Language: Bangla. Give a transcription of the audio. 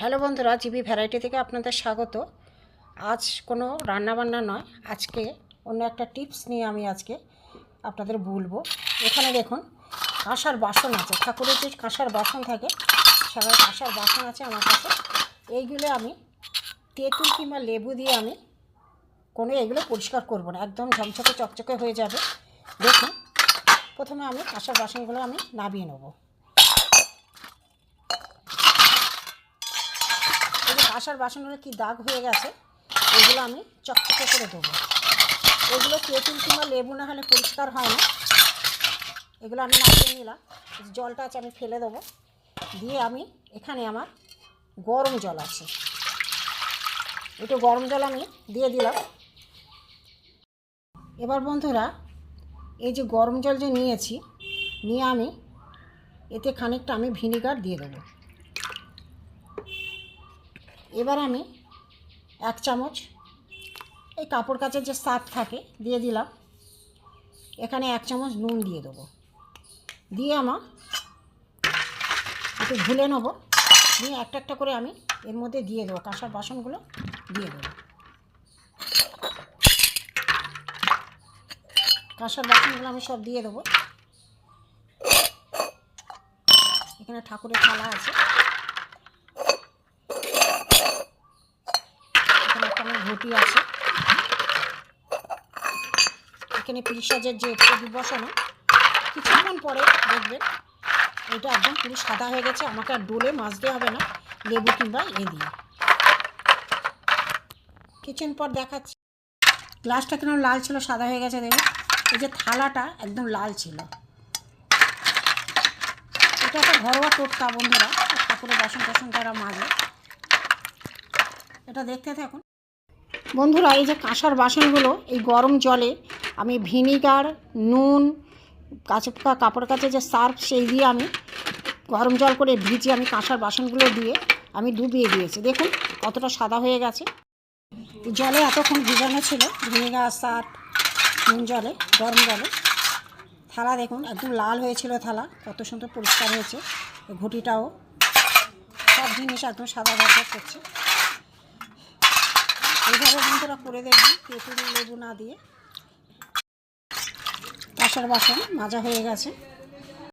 হ্যালো বন্ধুরা, জিবি ভ্যারাইটি থেকে আপনাদের স্বাগত। আজ কোনো রান্নাবান্না নয়, আজকে অন্য একটা টিপস নিয়ে আমি আজকে আপনাদের বলব। এখানে দেখুন, কাঁসার বাসন আছে। ঠাকুরের যে কাঁসার বাসন থাকে সবাই কাঁসার বাসন আছে আমার কাছে। এইগুলো আমি তেঁতুল কিংবা লেবু দিয়ে আমি কোনো এগুলো পরিষ্কার করব না। একদম ঝকঝকে চকচকে হয়ে যাবে। দেখুন, প্রথমে আমি কাঁসার বাসনগুলো আমি নামিয়ে নেব। কাঁসার বাসনগুলো কি দাগ হয়ে গেছে, এগুলো আমি চকচকে করে দেবো এগুলো তেঁতুল কিংবা লেবু না হলে পরিষ্কার হয় না। এগুলো আমি নামিয়ে নিলাম, জলটা আছে আমি ফেলে দেবো। দিয়ে আমি এখানে আমার গরম জল আছে। একটু গরম জল আমি দিয়ে দিলাম। এবার বন্ধুরা, এই যে গরম জল যে নিয়েছি, নিয়ে আমি এতে খানিকটা আমি ভিনিগার দিয়ে দেবো। এবার আমি এক চামচ এই কাপড় কাচের যে সার্ফ থাকে, দিয়ে দিলাম। এখানে এক চামচ নুন দিয়ে দেবো। দিয়ে আমার একটু ভুলে নেব। দিয়ে একটা একটা করে আমি এর মধ্যে দিয়ে দেবো, কাঁসার বাসনগুলো দিয়ে দেবো। কাঁসার বাসনগুলো আমি সব দিয়ে দেবো। এখানে ঠাকুরের থালা আছে। আমার ঘটি আছে। এখানে পিসাজের যে প্রদীপ বসানো, কিছুক্ষণ পরে দেখবেন এটা একদম পুরো সাদা হয়ে গেছে, আমাকে আর ডোলে মাজতে হবে না, লেবু কিংবা এ দিয়ে। কিছুক্ষণ পর দেখাচ্ছি। গ্লাসটা কেন লাল ছিল, সাদা হয়ে গেছে দেখুন। এই যে থালাটা একদম লাল ছিল। এটা একটা ঘরোয়া টোটকা বন্ধুরা, ঠাকুরের বাসন টাসন তারা মাজে। এটা দেখতে থাকুন। বন্ধুরা, এই যে কাঁসার বাসনগুলো, এই গরম জলে আমি ভিনিগার, নুন কাছে কাপড় কাছে যে সার্ফ, সেই দিয়ে আমি গরম জল করে ভিজে আমি কাঁসার বাসনগুলো দিয়ে আমি ডুবিয়ে দিয়েছি। দেখুন কতটা সাদা হয়ে গেছে। জলে এতক্ষণ ভিজানো ছিল, ভিনিগার, সার্ফ, নুন জলে, গরম জলে। থালা দেখুন, একদম লাল হয়েছিল থালা, কত সুন্দর পরিষ্কার হয়েছে। ঘটিটাও সব জিনিস একদম সাদা ভাজা করছে। এইভাবে বন্ধুরা করে দেখবেন তেঁতুল লেবু না দিয়ে। কাঁসার বাসন মাজা হয়ে গেছে।